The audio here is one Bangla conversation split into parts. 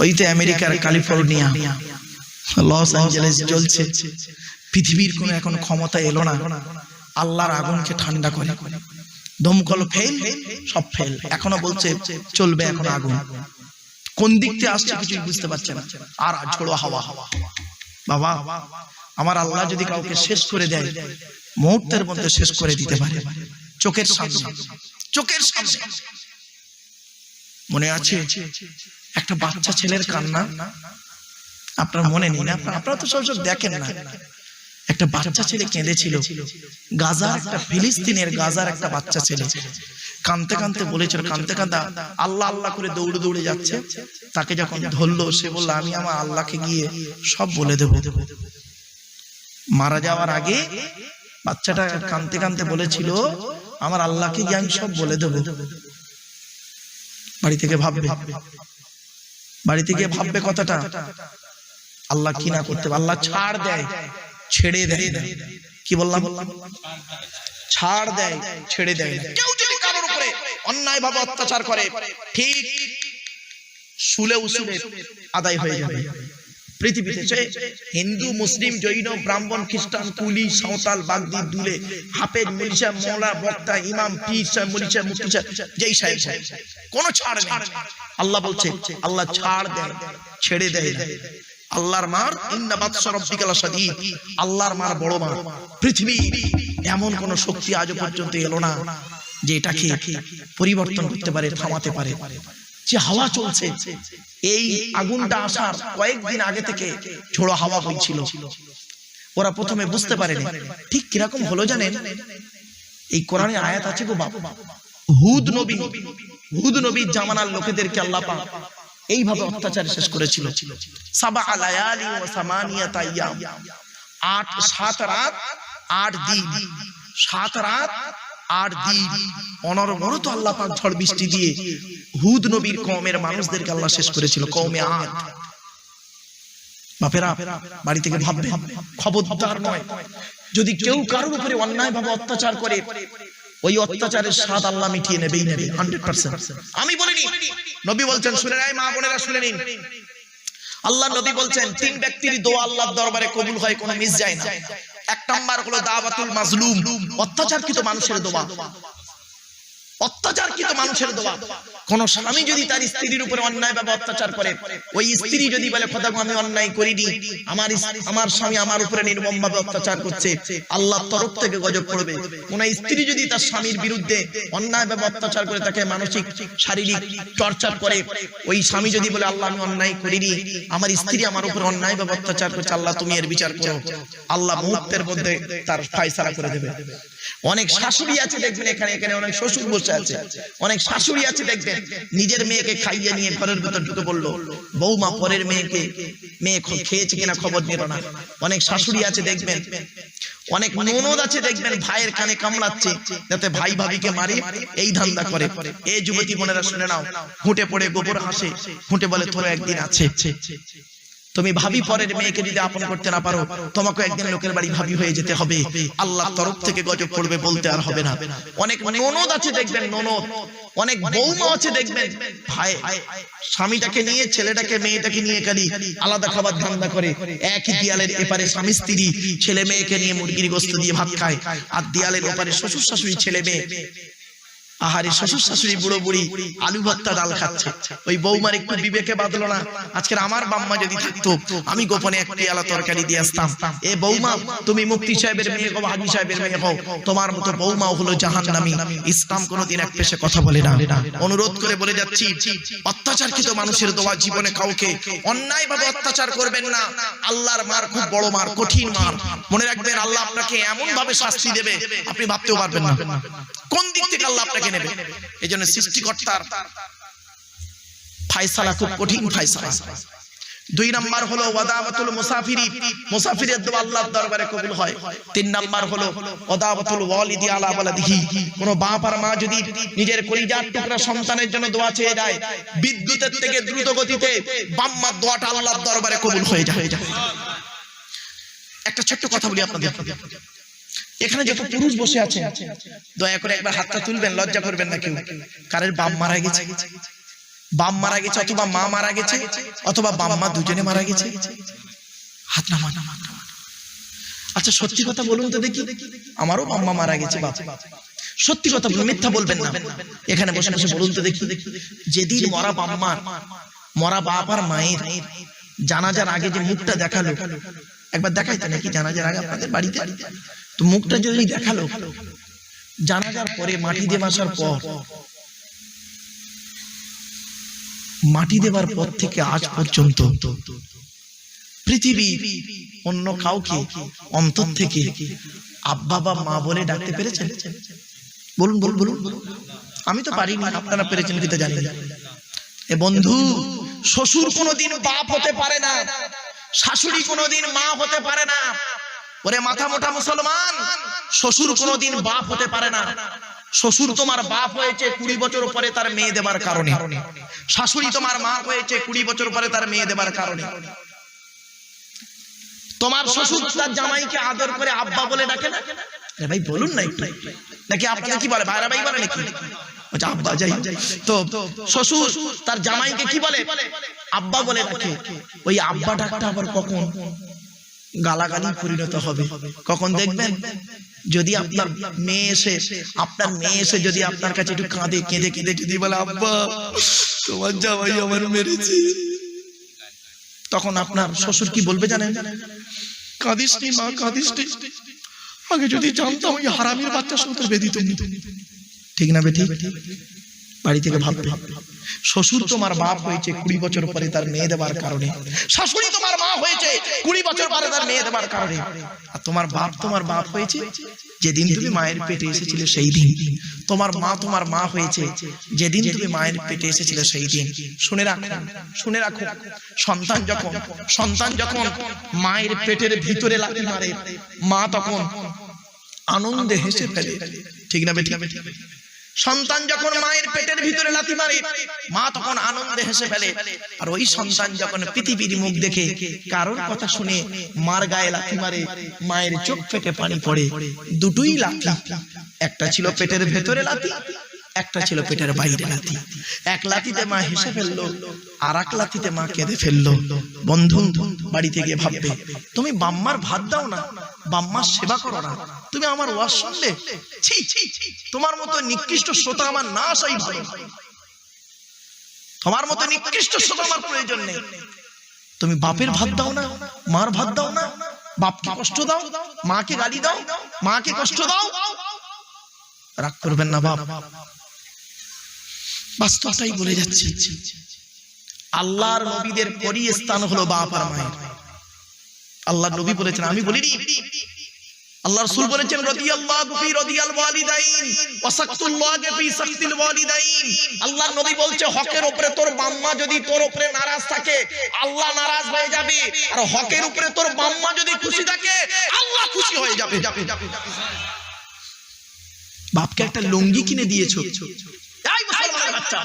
ওই তো আমেরিকার ক্যালিফোর্নিয়া। লস অ্যাঞ্জেলেস জ্বলছে। পৃথিবীর কোনো এখন ক্ষমতা এলো না। আল্লাহর আগুনকে ঠান্ডা করে। দমকল ফেল সব ফেল এখনও বলছে, চলবে এখন আগুন। কোন দিক থেকে আসছে কিছুই বুঝতে পারছে না। আর ঝোড়ো হাওয়া। বাবা, আমার আল্লাহ যদি কাউকে শেষ করে দেয়, মুহূর্তের মধ্যে শেষ করে দিতে পারে। চোখের সামনে। চোখের সামনে। মনে আছে? একটা বাচ্চা ছেলের কান্না আপনার মনে নেই না? আপনারা তো সব সব দেখেন না। একটা বাচ্চা ছেলে কেঁদেছিল। গাজার একটা ফিলিস্তিনের গাজার একটা বাচ্চা ছেলে। কানতে কানতে বলেছিল কানতে কান্দা আল্লাহ আল্লাহ করে দৌড়ে দৌড়ে যাচ্ছে। তাকে যখন ধরলো সে বলল আমি আমার আল্লাহকে গিয়ে সব বলে দেব। মারা যাওয়ার আগে বাচ্চাটা কানতে কানতে বলেছিল আমার আল্লাহকে গিয়ে আমি সব বলে দেব। বাড়ি থেকে ভাববে। বাড়ি গিয়ে ভাববে কথাটা। আল্লাহ কি না করতে আল্লাহ ছাড় দেয় ছেড়ে দেয়। কি বললাম? ছাড় দেয় ছেড়ে দেয় কেউ যদি কারোর উপরে অন্যায় ভাবে অত্যাচার করে ঠিক। শুলে উসুলে আদায় হয়ে যাবে। পৃথিবীতে সে হিন্দু, মুসলিম, জৈন, ব্রাহ্মণ, খ্রিস্টান, কুলি, সাঁওতাল, বাগদি, দুলে, হাফেজ মুলিশা মৌলা বক্তা, ইমাম, পীর, সাহেব মুলিশা মুফতি সাহেব, যেই সাহেব সাহেব কোনো ছাড় নেই। আল্লাহ বলছে, আল্লাহ ছাড় দেয়, ছেড়ে দেয়। আল্লাহর মার ইন্না বাদশা রব্বিকাল শাদীদ আল্লাহর মার বড় মার। পৃথিবী এমন কোন শক্তি আজও পর্যন্ত এলো না যে এটাকে পরিবর্তন করতে পারে, থামাতে পারে। যে হাওয়া চলছে, এই আগুনটা আসার কয়েকদিন আগে থেকে ঝোড়ো হাওয়া বইছিল। ওরা প্রথমে বুঝতে পারেনি, ঠিক কীরকম হলো জানেন? এই কোরআনে আয়াত আছে গো বাবা হুদ নবী, হুদ নবীর জামানার লোকেদেরকে আল্লাহ পাক এইভাবে অত্যাচার শেষ করেছিল। সাবা আলায়ালি ও সামানিয়াত আইয়াম আট, সাত রাত, আট দিন। সাত রাত আট দিন অনরবরত আল্লাহ পাক ঝড় বৃষ্টি দিয়ে হুদ নবীর কওমের মানুষদেরকে আল্লাহ শেষ করেছিল, কওমে আদ। বাপেরা, বাড়ি থেকে ভাববে খবরদার নয়। যদি কেউ কারোর উপরে অন্যায় ভাবে অত্যাচার করে, ওই অত্যাচারের স্বাদ আল্লাহ মিটিয়ে নেবেই নেবে হান্ড্রেড পার্সেন্ট আমি বলিনি, নবী বলছেন, শুনে নাই মা বোনেরা, শুনে নিন। আল্লাহ নবী বলছেন, তিন ব্যক্তির দোয়া আল্লাহর দরবারে কবুল হয়, কোনো মিস যায় না। এক নম্বর হলো দাওয়াতুল মাজলুম অত্যাচারকৃত মানুষের দোয়া। মানুষের দোয়া। কোন স্বামী যদি তার স্ত্রীর উপরে অন্যায় ভাবে অত্যাচার করে, ওই স্ত্রী যদি বলে, খোদা আমি অন্যায় করিনি, আমার আমার স্বামী আমার উপরে নির্মম ভাবে অত্যাচার করছে আল্লাহর তরফ থেকে গজব পড়বে কোন স্ত্রী যদি তার স্বামীর বিরুদ্ধে অন্যায় ভাবে অত্যাচার করে, তাকে মানসিক, শারীরিক টর্চার করে, ওই স্বামী যদি বলে, আল্লাহ, আমি অন্যায় করিনি, আমার স্ত্রী আমার উপর অন্যায় ভাবে অত্যাচার করছে, আল্লাহ, তুমি এর বিচার করো। আল্লাহ মুহূর্তের মধ্যে তার ফায়সালা করে দেবে। অনেক শাশুড়ি আছে দেখবেন এখানে এখানে অনেক শ্বশুর বসে আছে। অনেক শাশুড়ি আছে দেখবেন নিজের মেয়েকে খাইয়ে নিয়ে ঘরের ভেতর ঢুকে পড়ল বৌমা পরের মেয়েকে মেয়ে খেয়েছে কিনা খবর নিল না। অনেক শাশুড়ি আছে দেখবেন অনেক ননদ আছে দেখবেন ভাইয়ের কানে কামড়াচ্ছে যাতে ভাই ভাবিকে মারে এই ধান্দা করে। এই যুবতী বোনেরা শুনে নাও ফুটে পড়ে গোবর হাসে ফুটে বলে তোর একদিন আছে। তুমি ভাবি পরের মেয়েকে যদি আপন করতে না পারো তোমাকে একদিন লোকের বাড়ি ভাবি হয়ে যেতে হবে। আল্লাহর তরফ থেকে গজব পড়বে বলতে আর হবে না। অনেক ননদ আছে দেখবেন, ননদ। অনেক বৌমা আছে দেখবেন। ভাই, স্বামীটাকে নিয়ে, ছেলেটাকে, মেয়েটাকে নিয়ে কালি আলাদা খাবার ধান্দা করে। একই দেয়ালের এপারে স্বামী, স্ত্রী, ছেলে মেয়েকে নিয়ে মুরগির গোস্ত দিয়ে ভাত খায়। আর দেয়ালের ওপারে শ্বশুর শাশুড়ি, ছেলে মেয়ে। আহারে শ্বশুর শাশুড়ি বুড়ো বুড়ি আলু ভর্তা ডাল খাচ্ছে। ওই বৌমার একটু বিবেকে বাঁধলো না। আজকের আমার বাম্মা যদি থাকতো, আমি গোপনে এক পেয়ালা তরকারি দিয়ে আসতাম। এ বৌমা, তুমি মুক্তি সাহেবের মেয়ে হও, হাজি সাহেবের মেয়ে হও। তোমার মতো বৌমাও হলো জাহান্নামী। ইসলাম কোনোদিন এক পেশে কথা বলে না। অনুরোধ করে বলে যাচ্ছি, অত্যাচারকৃত মানুষের দোয়া জীবনে কাউকে অন্যায় ভাবে অত্যাচার করবেন না। আল্লাহর মার খুব বড় মার, কঠিন মার। মনে রাখবেন, আল্লাহ আপনাকে এমন ভাবে শাস্তি দেবে, আপনি ভাবতেও পারবেন না। কোন দিক থেকে আল্লাহ আপনাকে নেবে। এই জন্য সৃষ্টিকর্তার ফায়সালা খুব কঠিন ফায়সালা। দুই নাম্বার হলো ওয়াদাবাতুল মুসাফিরি। মুসাফিরের দোয়া আল্লাহর দরবারে কবুল হয়। তিন নাম্বার হলো ওয়াদাবাতুল ওয়ালিদি আলা ওয়ালাদিহি। কোন বাপ আর মা যদি নিজের কলিজার টুকরা সন্তানের জন্য দোয়া চেয়ে যায় বিদ্যুতের থেকে দ্রুত গতিতে বাম্মার দোয়াটা আল্লাহর দরবারে কবুল হয়ে যায়। একটা ছোট্ট কথা বলি আপনাদের। এখানে যত পুরুষ বসে আছে দয়া করে একবার হাতটা তুলবেন, লজ্জা করবেন না কেউ। কারের বাপ মারা গেছে। বাপ মারা গেছে অথবা মা মারা গেছে, অথবা বাপ মা দুজনে মারা গেছে। হাত নামান। আচ্ছা সত্যি কথা বলুন তো দেখি। আমারও বাপ মা মারা গেছে, বাপ। সত্যি কথা মিথ্যা বলবেন না। এখানে বসে বসে বলুন তো দেখি। যেদিন মরা বাপ মার, মরা বাপ আর মায়ের জানাজার আগে যে মুখটা দেখাল, একবার দেখাইতে নাকি জানাজার আগে আপনাদের বাড়িতে? তো মুখটা যদি দেখাল জানাজার পরে মাটি দিয়ে বাসার পর। মাটি দেবার পর থেকে আজ পর্যন্ত পৃথিবী অন্য কাউকে অন্তর থেকে আব্বা বা মা বলে ডাকতে পেরেছেন? বলুন বলুন বলুন আমি তো পারিনি আপনারা পেরেছেন কিনা জানি না। এ বন্ধু শ্বশুর কোনোদিন বাপ হতে পারে না। শাশুড়ি কোনোদিন মা হতে পারে না। ওরে মাথা মোটা মুসলমান, শ্বশুর কোনোদিন বাপ হতে পারে না। শ্বশুর তোমার বাপ হয়েছে কুড়ি বছর পরে তার মেয়ে দেবার কারণে। শাশুড়ি তোমার মা হয়েছে কুড়ি বছর পরে তার মেয়ে দেবার কারণে। তোমার শ্বশুর তার জামাইকে আদর করে আব্বা বলে ডাকে না? ভাই, বলুন না একটু। নাকি আপনাকে কি বলে? ভাইরা ভাই বলে নাকি? আব্বা, যাই তো শ্বশুর তার জামাইকে কি বলে? আব্বা বলে ডাকে। ওই আব্বা ডাকটা আবার কখন? গালাগালি পরিণত হবে। কখন দেখবেন? যদি আপনার মেয়ে এসে, আপনার মেয়ে এসে যদি আপনার কাছে একটু কাঁদে, কেঁদে কেঁদে যদি বলে, আব্বা, তোমার জামাই আমার মেরেছে। তখন আপনার শ্বশুর কি বলবে জানেন? কাঁদিস মা, কাঁদিস আগে যদি জানতাম ওই হারামির বাচ্চা সঙ্গে বেদিত ঠিক না বেঠি বাড়ি থেকে ভাববে। শ্বশুর তোমার বাপ হয়েছে কুড়ি বছর পরে তার মেয়ে দেবার কারণে। শাশুড়ি তোমার মা হয়েছে কুড়ি বছর পরে তার মেয়ে দেবার কারণে। আর তোমার বাপ তোমার বাপ হয়েছে যেদিন তুমি মায়ের পেটে এসেছিলে সেই দিন। তোমার মা তোমার মা হয়েছে যেদিন তুমি মায়ের পেটে এসেছিলে সেই দিন। শুনে রাখো শুনে রাখো। সন্তান যখন সন্তান যখন মায়ের পেটের ভিতরে লাথি মারে মা তখন আনন্দে হেসে ফেলে। ঠিক না বেঠিক সন্তান যখন মায়ের পেটের ভিতরে লাথি মারে মা তখন আনন্দে হেসে ফেলে। আর ওই সন্তান যখন পৃথিবীর মুখ দেখে কারোর কথা শুনে মার গায়ে লাথি মারে মায়ের চোখ ফেটে পানি পড়ে দুটোই লাথি। একটা ছিল পেটের ভেতরে লাথি একটা ছিল পেটের বাইরে লাথি। এক লাথিতে মা হেসে ফেলল আর এক লাথিতে মা কেঁদে ফেলল। বন্ধু বাড়ি থেকে ভাববে তুমি বাম্মার ভাত দাও না বাম্মার সেবা করো না। তুমি আমার ওয়াজ শুনলে? ছি ছি ছি, তোমার মতো নিকৃষ্ট শ্রোতা আমার না আসাই ভালো। তোমার মতো নিকৃষ্ট শ্রোতা আমার প্রয়োজন নেই। তুমি বাপের ভাত দাও না মার ভাত দাও না। বাপকে কষ্ট দাও মাকে গালি দাও মাকে কষ্ট দাও। রাগ করবেন না বাপ। বাস্তবটাই বলে যাচ্ছি। আল্লাহর নবীদের পরই স্থান হলো বাপ আর মায়ের। আল্লাহর নবী বলেছেন আমি বলিনি আল্লাহ রাসূল বলেছেন রাদিয়াল্লাহু ফি রাদিয়াল ওয়ালিদাইন ওয়াসাক্তুল্লাহু ফি সাকতিল ওয়ালিদাইন। আল্লাহর নবী বলছে হকের উপরে তোর বাম্মা যদি তোর উপরে নারাজ থাকে আল্লাহ নারাজ হয়ে যাবে। আর হকের উপরে তোর বাম্মা যদি খুশি থাকে আল্লাহ খুশি হয়ে যাবে। বাপকে একটা লুঙ্গি কিনে দিয়েছ? এই মুসলমানের বাচ্চা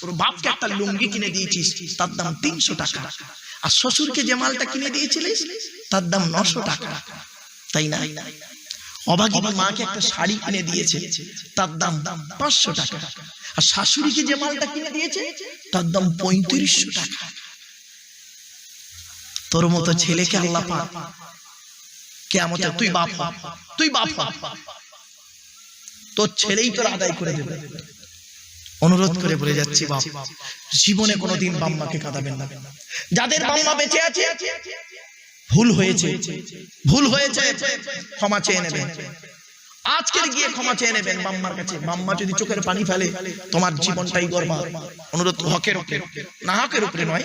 তোর বাপকে একটা লুঙ্গি কিনে দিয়েছিস তার দাম তিনশো টাকা। আর শ্বশুরকে যে মালটা কিনে দিয়েছিলিস তার দাম নশো টাকা। তাই না? অভাগী মাকে একটা শাড়ি কিনে দিয়েছে তার দাম পাঁচশো টাকা। আর শাশুড়িকে যে মালটা কিনে দিয়েছে তার দাম পঁয়ত্রিশশো টাকা। তোর মতো ছেলেকে আল্লাহ পা কেমন তুই বাপ তুই বাপ তোর ছেলেই তোর আদায় করে দেবে। অনুরোধ করে বলে যাচ্ছি বাপ জীবনে কোনোদিন বাম্মাকে কাঁদাবেন না। যাদের বাম্মা বেঁচে আছে ভুল হয়েছে। ভুল হয়েছে, ক্ষমা চেয়ে নেবেন আজকে গিয়ে ক্ষমা চেয়ে নেবেন মাম্মার কাছে। মাম্মা যদি চোখের পানি ফেলে, তোমার জীবনটাই গর্বা অনুরোধ হকের উপরে। না হকের উপরে নয়,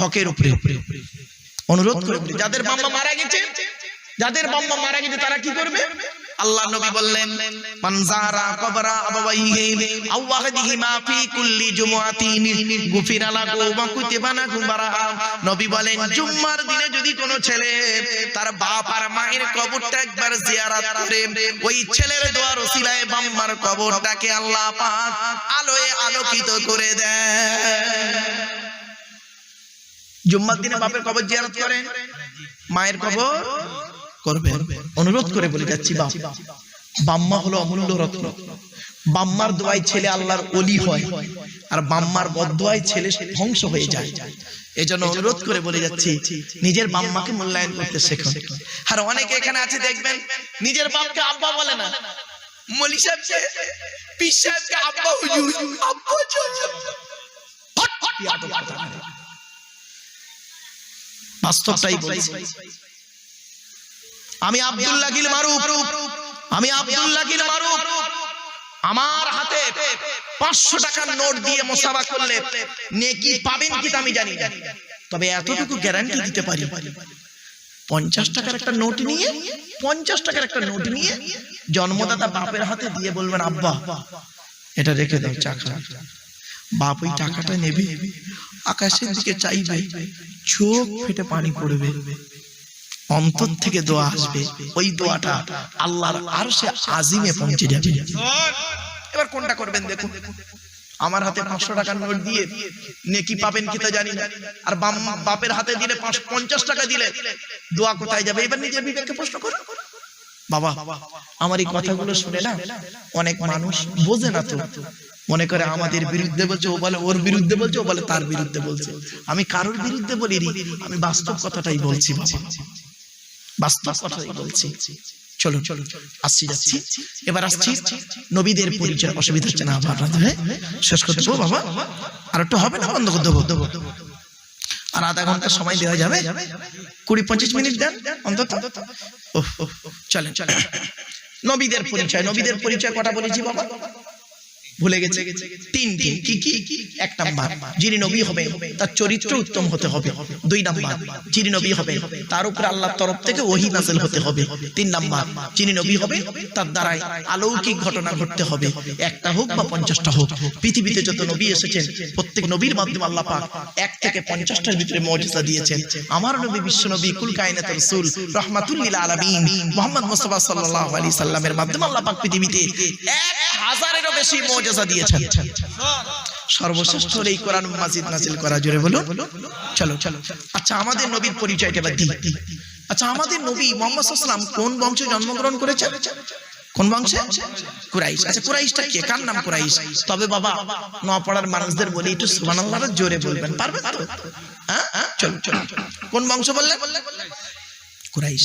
হকের উপরে। অনুরোধ করে যাদের মাম্মা মারা গেছে যাদের বাম্মা মারা গেছে, তারা কি করবে? আল্লাহ নবী বললেন মানজারা কবরা আবাওয়াইহি আও ওয়াহদিহিমা ফি কুল্লি জুমআতিন, গুফিরা লাহু ওয়া কুতিবা লাহু বারাহা। নবী বলেন, জুম্মার দিনে যদি কোনো ছেলে তার বাপ আর মায়ের কবরটা একবার জিয়ারত করে, ওই ছেলের দোয়ার ওসিলায় বাম্মার কবরটাকে আল্লাহ পাক আলোয় আলোকিত করে দেয় জুম্মার দিনে বাপের কবর জিয়ারত করেন? মায়ের কবর? করবেন অনুরোধ করে বলে যাচ্ছি, বাপ। বাম্মা হলো অমূল্য রত্ন। বাম্মার দোয়াই ছেলে আল্লাহর অলি হয় আর বাম্মার বদুয়ায় ছেলে ধ্বংস হয়ে যায়। এজন্য অনুরোধ করে বলে যাচ্ছি, নিজের বাম্মাকে মূল্যায়ন করতে শেখো। আর অনেকে এখানে আছে, দেখবেন, নিজের বাপকে আব্বা বলে না। মলি সাহেবকে, পীর সাহেবকে আব্বা হুজুর। আব্বা। বাস্তবটাই বলছি। আমি আব্দুল্লাহ গিল মারুফ। আমি আব্দুল্লাহ গিল মারুফ। আমার হাতে পাঁচশো টাকার নোট দিয়ে মোসাবা করলে নেকি পাবেন কি আমি জানি। তবে এতটুকু গ্যারান্টি দিতে পারি। পঞ্চাশ টাকার একটা নোট নিয়ে, পঞ্চাশ টাকার একটা নোট নিয়ে জন্মদাতা বাপের হাতে দিয়ে বলবেন, আব্বা, এটা রেখে দাও চাকা বাপ ওই টাকাটা নেবে, আকাশের দিকে চাইবে, চোখ ফেটে পানি পড়বে। অন্তর থেকে দোয়া আসবে। ওই দোয়াটা আল্লাহর আরও সে আজিমে পৌঁছে যাবে। এবার কোনটা করবেন দেখুন। আমার হাতে পাঁচশো টাকার নোট দিয়ে নেকি পাবেন কি তা জানি না। আর বাপের হাতে দিলে পঞ্চাশ টাকা দিলে দোয়া কোথায় যাবে? এবার নিজের বিবেককে প্রশ্ন করুন বাবা আমার এই কথাগুলো শুনে না অনেক মানুষ বোঝে না তো। মনে করে আমাদের বিরুদ্ধে বলছে ও বলে ওর বিরুদ্ধে বলছে ও বলে তার বিরুদ্ধে বলছে। আমি কারোর বিরুদ্ধে বলিনি আমি বাস্তব কথাটাই বলছি বাবা। বাস্তব কথাই বলছি। চলো চলো আসছি, যাচ্ছি। এবার আসছি নবীদের পরিচয় অসুবিধা হচ্ছে না, আবার শেষ করতে দেবো, বাবা। আর একটু হবে না, বন্ধ করে দেবো। দেবো আর আধা ঘণ্টা সময় দেওয়া যাবে। কুড়ি পঁচিশ মিনিট দেন, অন্তত। চলেন চলেন। নবীদের পরিচয় নবীদের পরিচয় কটা বলেছি, বাবা? ভুলে গেছে। তিনটি কি কি? এক নাম্বার, যিনি নবী হবে, তার চরিত্র উত্তম হতে হবে। দুই নাম্বার, যিনি নবী হবে, তার উপরে আল্লাহর তরফ থেকে ওহি নাজেল হতে হবে। তিন নাম্বার, যিনি নবী হবে, তার দ্বারাই অলৌকিক ঘটনা ঘটতে হবে। একটা হোক বা পঞ্চাশটা হোক, পৃথিবীতে যত নবী এসেছেন, প্রত্যেক নবীর মাধ্যমে আল্লাহ পাক এক থেকে পঞ্চাশটার ভিতরে মর্যাদা দিয়েছেন। আমার নবী, বিশ্ব নবী, কুল কায়নাত রাসূল, রাহমাতুল্লিল আলামিন, মুহাম্মদ মুস্তাফা সাল্লাল্লাহু আলাইহি সাল্লামের মাধ্যমে আল্লাহ পাক পৃথিবীতে এক হাজারেরও বেশি মর্যাদা দিয়েছেন। সর্বশ্রেষ্ঠ এই কোরআন মাজিদ নাজিল করা, জোরে বলুন। চলো চলো। আচ্ছা আমাদের নবীর পরিচয়টা এবার দিই। আচ্ছা আমাদের নবী মোহাম্মদ সাল্লাম কোন বংশে জন্মগ্রহণ করেছেন? কোন বংশে? কুরাইশ। আচ্ছা কুরাইশটা কে? কার নাম কুরাইশ? তবে বাবা নপাড়ার মানুষদের বলি একটু সুবহানাল্লাহ জোরে বলবেন। পারবেন তো? হ্যাঁ হ্যাঁ? চলো চলো। কোন বংশ বললেন? কুরাইশ।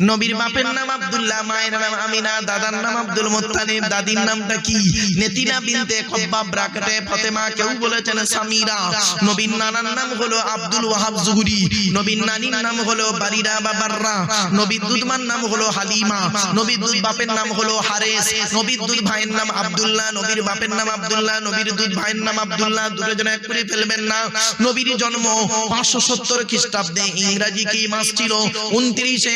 নবীর বাপের নাম আব্দুল্লাহ, মায়ের নাম আমিনা, দাদার নাম আব্দুল মুত্তালিব, দাদির নামটা কি? নেতিনা বিনতে কব্বাব ব্রাকেটে ফাতেমা কেউ বলেছেন সামিরা। নবীর নানার নাম হলো আব্দুল ওয়াহাব জুহরি। নবীর নানির নাম হলো বারিরা বা বাররা। নবীর দুধমার নাম হলো হালিমা। নবীর দুধ বাপের নাম হলো হারেস। নবীর দুধ ভাইয়ের নাম আব্দুল্লাহ, নবীর বাপের নাম আব্দুল্লাহ, নবীর দুধ ভাইয়ের নাম আব্দুল্লাহ দুজন এক করে ফেলবেন না। নবীর জন্ম পাঁচশো সত্তর খ্রিস্টাব্দে ইংরাজি কি মাস ছিল? উনত্রিশে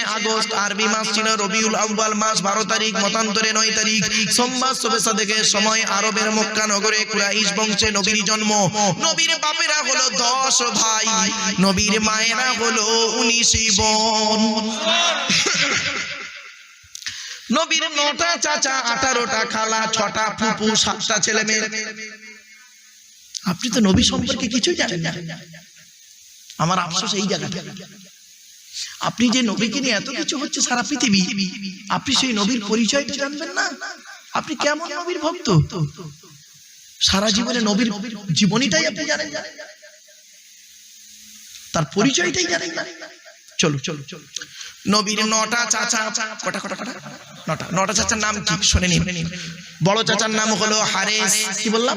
আরবি মাস ছিল রবিউল আউ্বাল মাস, বারো তারিখ মতান্তরে নয় তারিখ। সোমবার শুভেচ্ছা থেকে সময় আরবের মক্কা নগরে কুরাইশ বংশে নবীর জন্ম। নবীর বাপেরা হলো দশ ভাই, নবীর মায়েরা হলো উনিশ বোন। নবীর নটা চাচা, আঠারোটা খালা, ছটা ফুপু, সাতটা ছেলে মেয়ে। আপনি তো নবী সম্পর্কে কিছুই জানেন না। আমার আফসোস এই জায়গাটা। আপনি যে নবীকে নিয়ে এত কিছু হচ্ছে সারা পৃথিবী, আপনি সেই নবীর পরিচয়টা জানবেন না? আপনি কেমন নবীর ভক্ত? সারা জীবনে নবীর জীবনীটাই আপনি জানেন তার পরিচয়টাই জানেন চলো চলো চলো নবীর নটা চাচা, কটা কটা কটা? নটা। নটা চাচার নাম কি? শুনে নিন বড় চাচার নাম হলো হারেস। কি বললাম?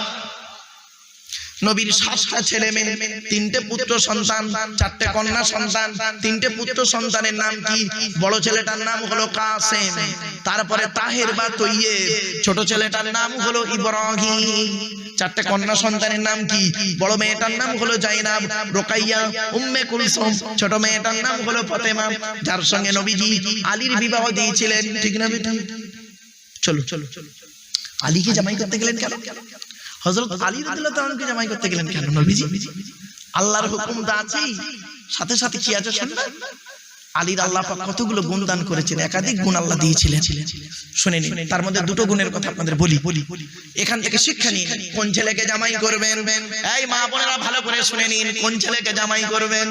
নবীর সাতটা ছেলে মেয়ে, তিনটে পুত্র সন্তান, চারটে কন্যা সন্তান, তিনটে পুত্র সন্তানের নাম কি? বড় ছেলেটার নাম হলো কাসেম, তারপরে তাহের বা তৈয়ে ছোট ছেলেটার নাম হলো ইব্রাহিম, চারটে কন্যা সন্তানের নাম কি? বড় মেয়েটার নাম হলো জাইনাব, রোকাইয়া, উম্মে কুলসুম, ছোট মেয়েটার নাম হলো ফতেমা, যার সঙ্গে নবীজি আলীর বিবাহ দিয়েছিলেন, ঠিক না বেটা? চলো চলো চলো। আলীকে জামাই করতে গেলেন কেন? হযরত আলী রাদিয়াল্লাহু তাআলাকে জামাই করতে গেলেন কেন নবীজি? আল্লাহর হুকুম তো আছেই। সাথে সাথে কি আছে শুনবেন আলীর আল্লাহ পাক কতগুলো গুণ দান করেছেন একাধিক গুণ আল্লাহ দিয়েছিলেন। শুনে নিন তার মধ্যে দুটো গুণের কথা আপনাদের বলি। বলি। এখান থেকে শিক্ষা নিন কোন ছেলেকে জামাই করবেন? এই মা বোনেরা ভালো করে শুনে নিন কোন ছেলেকে জামাই করবেন?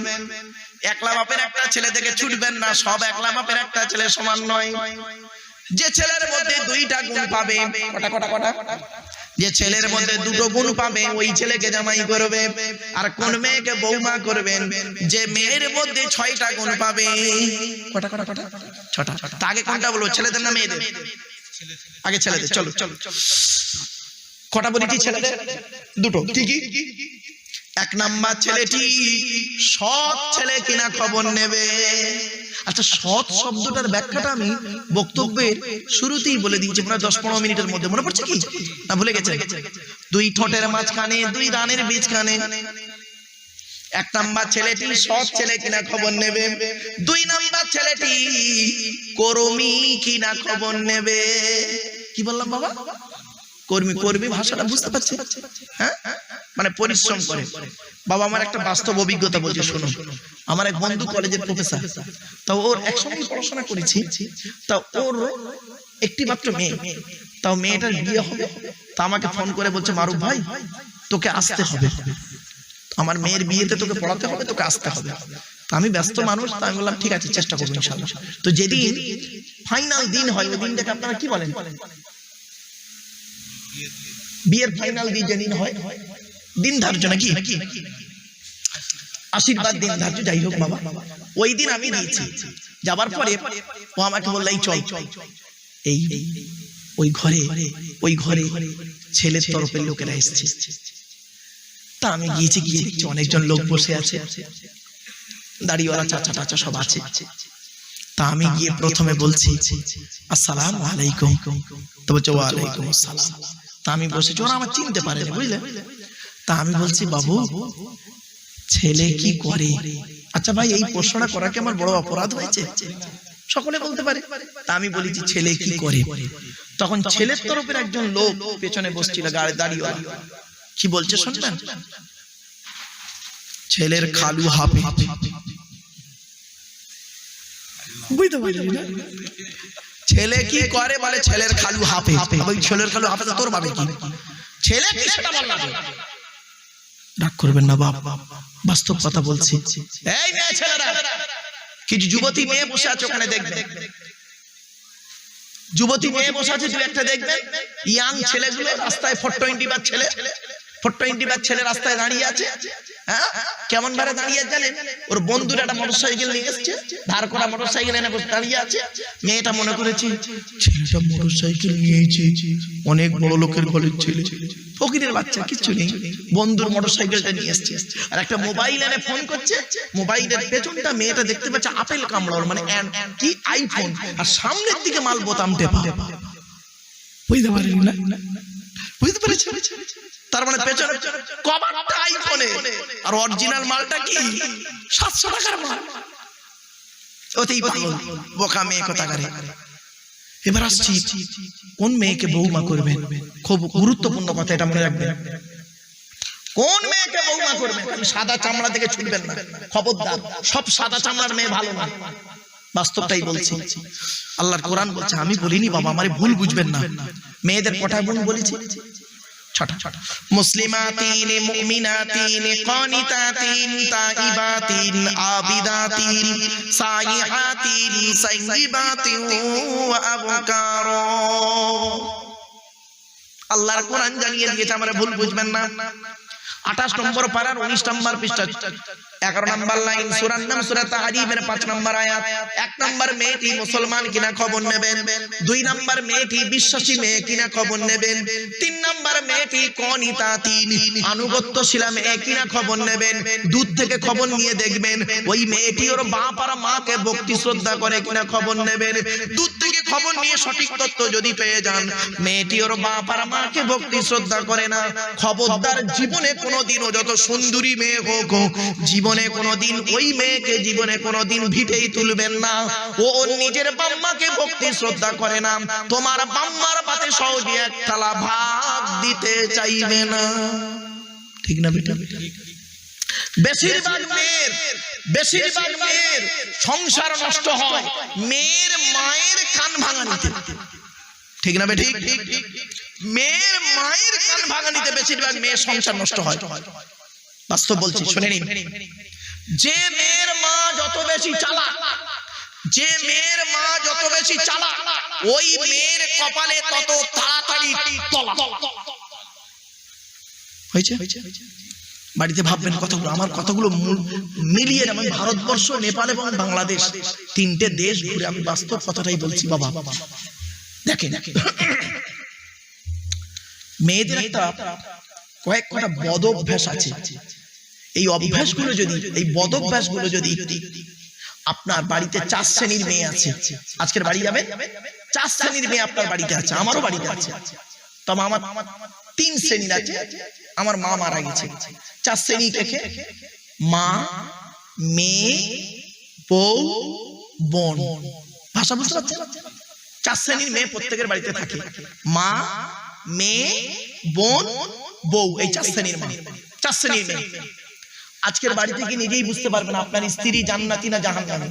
একলা বাপের একটা ছেলে থেকে ছুটবেন না সব একলা বাপের একটা ছেলে সমান নয়। যে ছেলের মধ্যে দুইটা গুণ পাবে কটা কটা কটা? যে ছেলের মধ্যে দুটো গুণ পাবে ওই ছেলেকে জামাই করবে। আর কোন মেয়েকে বৌমা করবেন যে মেয়ের মধ্যে ছয়টা গুণ পাবে। কটা কটা কটা? ছটা। আগে কোনটা বলব ছেলেদের না মেয়েদের? আগে ছেলেদের চলো চলো। কটা বলি কি ছেলেদের? দুটো। কি কি? এক নাম্বার ছেলেটি সৎ ছেলে কিনা খবর নেবে? আচ্ছা সৎ শব্দটার ব্যাখ্যাটা আমি বক্তব্যের শুরুতেই বলে দিয়েছি প্রায় দশ পনেরো মিনিটের মধ্যে, মনে পড়ছে কি? না, ভুলে গেছে দুই ঠোঁটের মাঝখানে, দুই দানের বীজখানে। এক নাম্বার ছেলেটি সৎ ছেলে কিনা খবর নেবে? দুই নাম্বার ছেলেটি কর্মী কিনা খবর নেবে? কি বললাম বাবা? কর্মী কর্মী ভাষাটা বুঝতে পারছি? হ্যাঁ? মানে পরিশ্রম করে। বাবা আমার একটা বাস্তব অভিজ্ঞতা বলছে শোনো। আমার এক বন্ধু কলেজের প্রফেসর তা ওর একসঙ্গে পড়াশোনা করেছি। তা ওর একটি মাত্র মেয়ে। তাও মেয়েটার বিয়ে হবে। তা আমাকে ফোন করে বলছে মারুফ ভাই তোকে আসতে হবে। আমার মেয়ের বিয়েতে তোকে পড়াতে হবে তোকে আসতে হবে। তা আমি ব্যস্ত মানুষ তা আমি বললাম ঠিক আছে চেষ্টা করব ইনশাল্লাহ তো যেদিন ফাইনাল দিন হয় ওই দিনটাকে আপনারা কি বলেন? বিয়ের ফাইনাল দিন যেদিন হয় দিন ধার্য নাকি? আশীর্বাদ দিন ধার্য, যাই হোক বাবা। ওই দিন আমি দিয়েছি যাবার পরে ও আমাকে বলল, এই চল। এই ওই ঘরে ওই ঘরে ছেলের তরফের লোকেরা এসছে। তা আমি গিয়েছি গিয়ে দেখছি অনেকজন লোক বসে আছে। দাড়িওয়ালা, চাচা, টাচা সব আছে। তা আমি গিয়ে প্রথমে বলছি, আসসালাম আলাইকুম। তো বলছে, ওয়ালাইকুম আসসালাম। তা আমি বসেছি ওরা আমার চিনতে পারেনি, বুঝলে? তা আমি বলছি বাবু ছেলে কি করে? আচ্ছা ভাই এই প্রশ্নটা করা কি আমার বড় অপরাধ হয়েছে? সকলে বলতে পারে। তা আমি বলি যে ছেলে কি করে? তখন ছেলের তরফের একজন লোক পেছনে বসছিল গাড়ি দাঁড়িয়ে কি বলছে শুনবেন? ছেলের খালু হাফে। বুঝতে পারলি না? ছেলে কি করে বলে ছেলের খালু হাফে? ওই ছেলের খালু হাফে তো তোর ভাবে কি? ছেলে কি সেটা বল না। রাগ করবেন না বাপ। বাস্তব কথা বলছি। এই মেয়ে ছেলেরা, কিছু যুবতী মেয়ে বসে আছে ওখানে দেখবে। যুবতী মেয়ে বসে আছে দু একটা দেখবে। ইয়াং ছেলেগুলো রাস্তায় ফোর টোয়েন্টি বার ছেলে। ফোর বার ছেলে রাস্তায় দাঁড়িয়ে আছে হ্যাঁ? কেমন দাঁড়িয়ে ওর বন্ধুরা একটা মোটর সাইকেল নিয়ে করা এনে দাঁড়িয়ে আছে। মেয়েটা মনে করেছে, ছেলেটা মোটর নিয়েছে, অনেক বড় লোকের ঘরের ছেলে। ফকিরের বাচ্চা কিছু নেই। বন্ধুর মোটর সাইকেলটা নিয়ে এসছে। আর একটা মোবাইল এনে ফোন করছে, মোবাইলের পেছনটা মেয়েটা দেখতে পাচ্ছে আপেল কামড়ার মানে কি আইফোন। আর সামনের দিকে মাল বোতাম টেপা। বুঝতে পারেন না? বুঝতে তার মানে পেছনে আইফোনে আর অরিজিনাল মালটা কি? সাতশো টাকার মাল। পাগল। বোকা মেয়ে কথা করে এবার আসছি, কোন মেয়েকে বৌমা খুব গুরুত্বপূর্ণ কথা, এটা মনে রাখবেন কোন মেয়েকে বৌমা করবেন সাদা চামড়া থেকে ছুটবেন না। খবরদার, সব সাদা চামড়ার মেয়ে ভালো না। বাস্তবটাই বলছি। আল্লাহর কোরআন বলছে, আমি বলিনি বাবা, আমারে ভুল বুঝবেন না। মেয়েদের কটা গুণ বলেছি? ছটা। মুসলিমাতিন মুমিনাতিন কানিতাতিন তাইবাতিন আবিদাতিন সাইহাতিন সাইয়িবাতিন ওয়া আবকার। আল্লাহর কোরআন জানিয়ে দিয়েছে আমরা ভুল বুঝবেন না। আঠাশ নম্বর পারার উনিশ নম্বর পৃষ্ঠা, এগারো নম্বর লাইন, সুরার নাম সুরা তাহারিমের পাঁচ নম্বর আয়াত। এক নম্বর মেয়েটি মুসলমান কিনা খবর নেবেন? দুই নম্বর মেয়েটি বিশ্বাসী মেয়ে কিনা খবর নেবেন? তিন নম্বর মেয়েটি কনিতা তিন? আনুগত্যশীলা মেয়ে কিনা খবর নেবেন? দূর থেকে খবর নিয়ে দেখবেন, ওই মেয়েটি ওর বাপ আর মাকে ভক্তি শ্রদ্ধা করে কিনা খবর নেবেন। দূর থেকে খবর নিয়ে সঠিক তথ্য যদি পেয়ে যান মেয়েটি ওর বাপ আর মাকে ভক্তি, শ্রদ্ধা করে না। খবরদার জীবনে কোনোদিনও যত সুন্দরী মেয়ে হোক, জীবনে কোনোদিন ওই মেয়েকে জীবনে কোনোদিন ভিটেই তুলবেন না। ও ওর নিজের বাম্মাকে ভক্তি, শ্রদ্ধা করে না। তোমার বাম্মার পাতে সহজে এক থালা ভাত দিতে চাইবে না। ঠিক না বেটা? বেশিরভাগ মেয়ের বেশিরভাগ মেয়ের সংসার নষ্ট হয়। মেয়ের মায়ের কান ভাঙানিতে ঠিক না বেঠিক মেয়ের মায়ের কান ভাঙানিতে বেশিরভাগ মেয়ের সংসার নষ্ট হয়। বাস্তব বলছি, শুনে নিন। যে মেয়ের মা যত বেশি চালা যে মেয়ের মা যত বেশি চালা ওই মেয়ের কপালে তত তাড়াতাড়ি তলা। হয়েছে? বাড়িতে ভাববেন কথাগুলো, আমার কতগুলো মিলিয়ে আমি ভারতবর্ষ, নেপাল এবং বাংলাদেশ, তিনটে দেশ ঘুরে আমি বাস্তব কথাটাই বলছি, বাবা। দেখেন মেয়েদের একটা কয়েক কটা বদ অভ্যাস আছে। এই অভ্যাসগুলো যদি, এই বদ অভ্যাসগুলো যদি আপনার বাড়িতে চার শ্রেণির মেয়ে আছে, আজকের বাড়ি যাবেন? চার শ্রেণির মেয়ে আপনার বাড়িতে আছে, আমারও বাড়িতে আছে। তবে আমার তিন শ্রেণির আছে। আমার মা মারা গেছে। চার শ্রেণি থেকে মা মেয়ে বউ বোন। ভাষা বুঝতে পারছেন? চার শ্রেণির মেয়ে প্রত্যেকের বাড়িতে থাকে। মা মেয়ে বোন বউ। এই চার শ্রেণির মা। চার শ্রেণির মেয়ে। আজকের বাড়িতে কি নিজেই বুঝতে পারবেন আপনার স্ত্রী জান্নাতি না জাহান্নামী।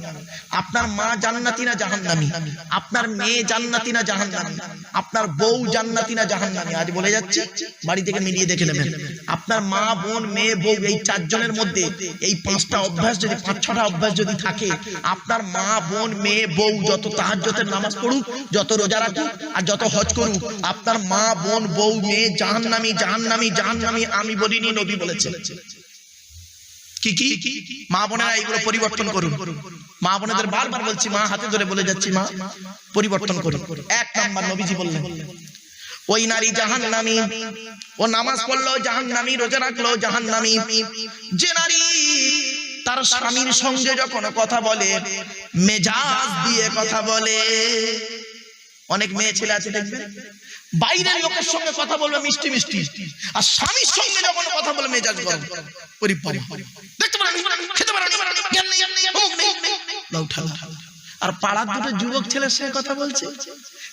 আপনার মা জান্নাতি না জাহান্নামী। আপনার মেয়ে জান্নাতি না জাহান্নামী। আপনার বউ জান্নাতি না জাহান্নামী। আজ বলে যাচ্ছি, বাড়ি থেকে মিলিয়ে দেখে নেবেন। আপনার মা, বোন, মেয়ে, বউ এই চারজনের মধ্যে এই পাঁচটা অভ্যাস যদি, পাঁচ, ছটা অভ্যাস যদি থাকে, আপনার মা, বোন, মেয়ে, বউ যত তাহাজ্জতের নামাজ পড়ুক, যত রোজা রাখুক আর যত হজ করুক, আপনার মা, বোন, বউ, মেয়ে জাহান্নামী জাহান্নামী জাহান্নামী আমি বলিনি, নবী বলেছেন। কি কি? মা বোনেরা এইগুলো পরিবর্তন করুন। মা বোনেদের বারবার বলছি, মা হাতে ধরে বলে যাচ্ছি, মা, পরিবর্তন করুন। এক নাম্বার নবীজি বললেন, ওই নারী জাহান নামি ও নামাজ পড়ল জাহান নামি রোজা রাখল জাহান নামি যে নারী তার স্বামীর সঙ্গে যখন কথা বলে, মেজাজ দিয়ে কথা বলে, অনেক মেয়ে ছেলে আছে দেখবেন? বাইরের লোকের সঙ্গে কথা বলবে মিষ্টি মিষ্টি। আর স্বামীর সঙ্গে যখন কথা বলে মেজাজ গরম। আর পাড়ার দুটো যুবক ছেলের সঙ্গে কথা বলছে।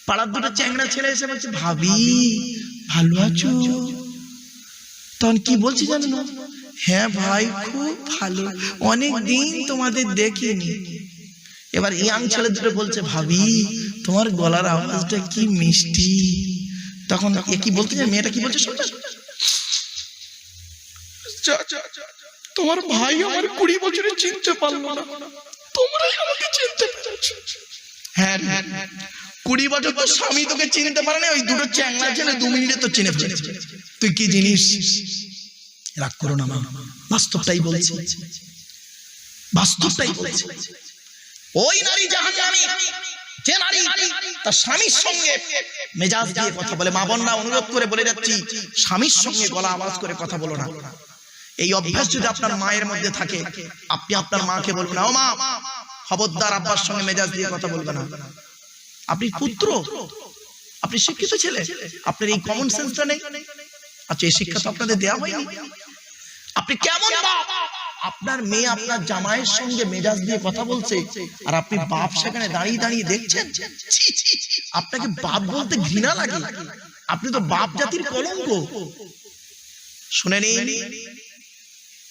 পাড়ার দুটো চ্যাংড়া ছেলে এসে বলছে, ভাবি, ভালো আছো? তখন কি বলছি জানো? না? হ্যাঁ ভাই, খুব ভালো। অনেক দিন তোমাদের দেখিনি। এবার ইয়াং ছেলে দুটো বলছে, ভাবি, তোমার গলার আওয়াজটা কি মিষ্টি? তখন এ কি বলতে যায় মেয়েটা কি বলছে? শোনো। তোমার ভাই আমার কুড়ি বছরে চিনতে পারল না। তোমরাই আমাকে চিনতে পেরেছ। হ্যাঁ হ্যাঁ হ্যাঁ। কুড়ি বছর তো স্বামী তোকে চিনতে পারে না ওই দুটো চ্যাংলা ছেলে দু মিনিটে তো চিনে ফেলেছে। তুই কি জিনিস? রাগ করো না মা। বাস্তবটাই বলছি। বাস্তবটাই বলছি। ওই নারী জাহান্নামী! যে নারী তার স্বামীর সঙ্গে মেজাজ দিয়ে কথা বলে, মা বোনরা অনুরোধ করে বলে যাচ্ছি, স্বামীর সঙ্গে গলা আওয়াজ করে কথা বলো না। এই অভ্যাস যদি আপনার মায়ের মধ্যে থাকে, আপনি আপনার মাকে বলবেন ও মা, খবরদার আব্বার সঙ্গে মেজাজ দিয়ে কথা বলবে না। আপনি পুত্র, আপনি শিক্ষিত ছেলে, আপনার এই কমন সেন্সটা নেই। আচ্ছা এই শিক্ষা তো আপনাদের দেওয়া হয়নি। আপনি কেমন বাপ? আপনার মেয়ে আপনার জামাইয়ের সঙ্গে মেজাজ দিয়ে কথা বলছে, আর আপনি বাপ সেখানে দাঁড়িয়ে দাঁড়িয়ে দেখছেন? আপনাকে বাপ বলতে ঘৃণা লাগে। আপনি তো বাপ জাতির কলঙ্ক। শুনে নিন,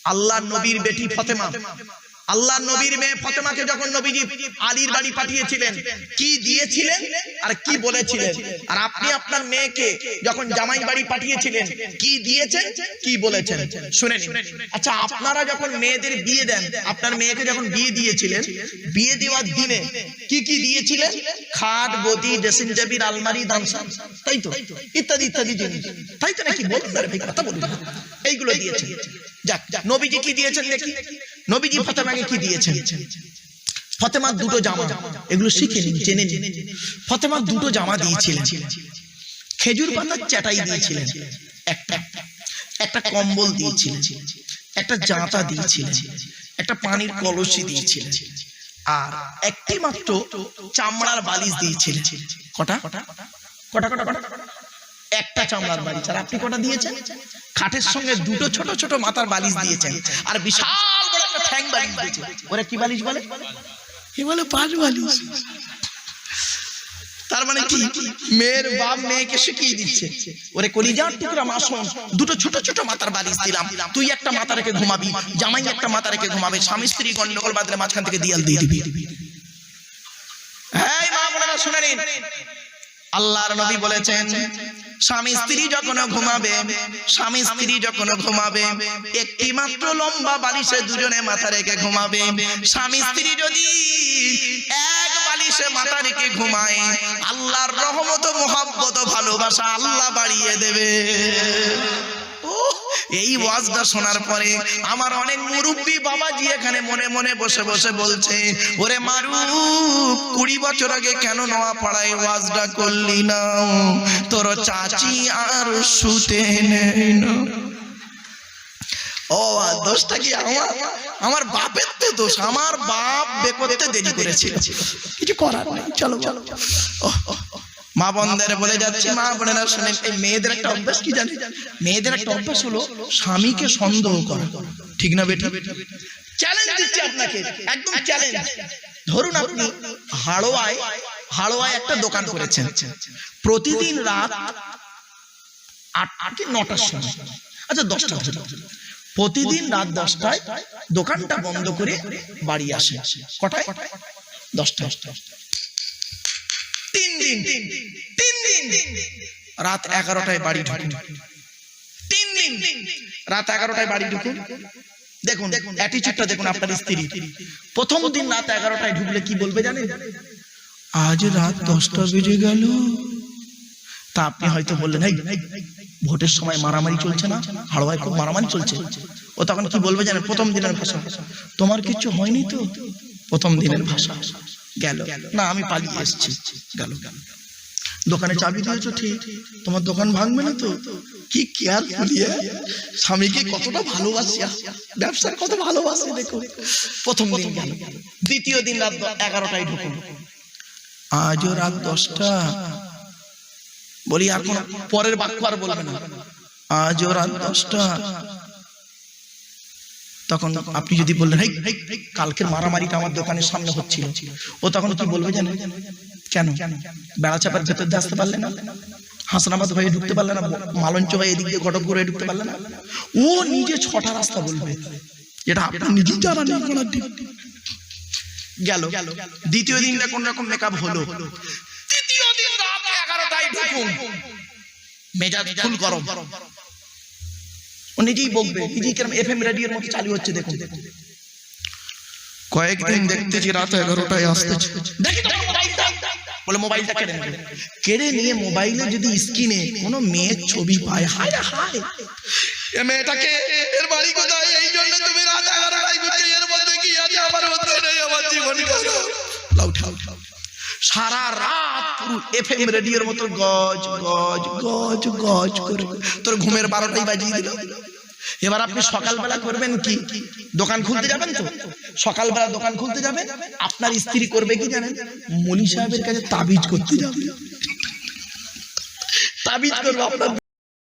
আল্লাহ নবীর বেটি ফতেমা। আল্লাহ নবীর মেয়ে ফতেমাকে যখন নবীজি আলীর বাড়ি পাঠিয়েছিলেন, কি দিয়েছিলেন আর কি বলেছিলেন? আর আপনি আপনার মেয়েকে যখন জামাই বাড়ি পাঠিয়েছিলেন, কি দিয়েছেন? কি বলেছেন? শুনে আচ্ছা আপনারা যখন মেয়েদের বিয়ে দেন, আপনার মেয়েকে যখন বিয়ে দিয়েছিলেন, বিয়ে দেওয়ার দিনে কি কি দিয়েছিলেন? খাট, গদি ড্রেসিং টেবিল আলমারি দামসান তাই তো? ইত্যাদি ইত্যাদি জিনিস। তাই তো নাকি? বলুন কথা বলুন এইগুলো দিয়েছেন। যাক, নবীজি কি দিয়েছেন দেখি। নবীজি ফতেমাকে কি দিয়েছেন? ফতেমার দুটো জামা। এগুলো শিখে নিন জেনে নিন। ফতেমার দুটো জামা দিয়েছিলেন। খেজুর পাতার চাটাই দিয়েছিলেন। একটা। একটা কম্বল দিয়েছিলেন। একটা জাঁতা দিয়েছিলেন। একটা পানির কলসি দিয়েছিলেন। আর একটি মাত্র চামড়ার বালিশ দিয়েছিলেন। কটা? কটা? কটা কটা কটা? একটা চামড়ার বালিশ আর আপনি কটা দিয়েছেন? খাটের সঙ্গে দুটো ছোট ছোট মাথার বালিশ দিয়েছেন। আর বিশাল বড় একটা ঠ্যাং বালিশ দিয়েছেন। ওরা কি বালিশ বলে? এ বলে পাঁচ বালিশ। তার মানে কি? মেয়ের বাপ মেয়েকে শিখিয়ে দিচ্ছে। ওরে কলিজার টুকরা মাসন দুটো ছোট ছোট মাথার বালিশ দিলাম। তুই একটা মাথা রেখে ঘুমাবি। জামাই একটা মাথা রেখে ঘুমাবে। স্বামী স্ত্রী গন্ডগোল বাদলে মাঝখান থেকে দিয়াল দিয়ে দিবি। হ্যাঁ মা বোনেরা শুনে নিন। আল্লাহর নবী বলেছেন স্বামী স্ত্রী যখন ঘুমাবে, স্বামী স্ত্রী যখন ঘুমাবে, একটি মাত্র লম্বা বালিশে দুজনে মাথা রেখে ঘুমাবে। স্বামী স্ত্রী যদি এক বালিশে মাথা রেখে ঘুমায়, আল্লাহর রহমত মোহাব্বত ভালোবাসা আল্লাহ বাড়িয়ে দেবে। এই ওয়াজটা শোনার পরে আমার অনেক মুরব্বী বাবাজি এখানে মনে মনে বসে বসে বলছে ওরে মারু কুড়ি বছর আগে কেন নোয়া পাড়ায় ওয়াজটা করলি না? তোর চাচি আর শুতে নেই না? ও দোষটা কি আমার? আমার বাপের তো দোষ আমার বাপ বে করতে দেরি করেছিল। কিছু করার নেই চলো চলো। ও। মা বোনদের বলে যাচ্ছে মা বোনেরা শুনেন এই মেয়েদের একটা অভ্যাস কি জানেন? মেয়েদের একটা অভ্যাস হলো স্বামীকে সন্দেহ করা। ঠিক না বেটা? চ্যালেঞ্জ দিচ্ছি আপনাকে একদম চ্যালেঞ্জ ধরুন আপনি হাড়োয়ায় হাড়োয়ায় একটা দোকান করেছেন। প্রতিদিন রাত আট আটটি নটার সময়? আচ্ছা দশটা প্রতিদিন রাত দশটায় দোকানটা বন্ধ করে বাড়ি আসে কটায়? দশটা তিন দিন তিন দিন। রাত এগারোটায় বাড়ি ঢুকুন। তিন দিন, রাত এগারোটায় বাড়ি ঢুকুন। দেখুন অ্যাটিচিউডটা দেখুন আপনার স্ত্রী প্রথম দিন রাত এগারোটায় ঢুকলে কি বলবে জানেন? আজ রাত দশটা বেজে গেল। তা আপনি হয়তো বললেন ভোটের সময় মারামারি চলছে না? হাড়োয়ায় খুব মারামারি চলছে। ও তখন কি বলবে জানেন? প্রথম দিনের ভাষা। তোমার কিছু হয়নি তো? প্রথম দিনের ভাষা। গেল। না, আমি পালিয়ে এসেছি। গেল। গেল দোকানে চাবি দিয়েছ ঠিক। তোমার দোকান ভাঙবে না তো? কি কেয়ার ফুলিয়ে স্বামীকে কতটা ভালোবাসি ব্যবসার কত ভালোবাসি, দেখো। প্রথম দিন গেল। দ্বিতীয় দিন রাত এগারোটায় ঢুকুন। আজও রাত দশটা। বলি এখন পরের বাক্য আর বলবে না। আজও রাত দশটা। তখন আপনি যদি বললেন, হেই, কালকের মারামারিটা আমার দোকানের সামনে হচ্ছিল। ও তখন কি বলবে জানেন? কেন? বেড়া চাপার ভেতর দিয়ে আসতে পারলে না? হাসনাবাদ হয়ে ঢুকতে পারলে না? মালঞ্চ হয়ে এদিক দিয়ে গটক করে ঢুকতে পারলে না? ও নিজে ছটা রাস্তা বলবে এটা আপনার নিজেই জানা নেই গেল। দ্বিতীয় দিনটা কোন রকম মেকআপ হলো। তৃতীয় দিন রাত এগারোটায় ঢুকুন। মেজাজ ফুল গরম। ও নিজেই বকবে। নিজেই কেরম এফ এম রেডিওর মতো চালু হচ্ছে দেখুন। কয়েকদিন দেখতেছি রাত এগারোটায় আসতেছে। দেখি বলে মোবাইলটা কেড়ে নেবে। কেড়ে নিয়ে মোবাইলে যদি স্ক্রিনে কোনো মেয়ের ছবি পায় হায় হায়। এ মেয়েটাকে এর বাড়ি কোথায়? এই জন্য তুমি রাত এগারোটায় ঘুরতে এর মধ্যে কি আছে? আমার মধ্যে নেই আমার জীবন লাউ ঠাউ ঠাউ সারা রাত পুরো এফএম রেডিওর মতো গজ গজ গজ গজ করে তোর ঘুমের বারোটাই বাজিয়ে দিল। এবার আপনি সকালবেলা করবেন কি? দোকান খুলতে যাবেন তো? সকালবেলা দোকান খুলতে যাবেন, আপনার স্ত্রী করবে কি জানেন? মনি সাহেবের কাছে তাবিজ করতে যাবে। তাবিজ করব আপনার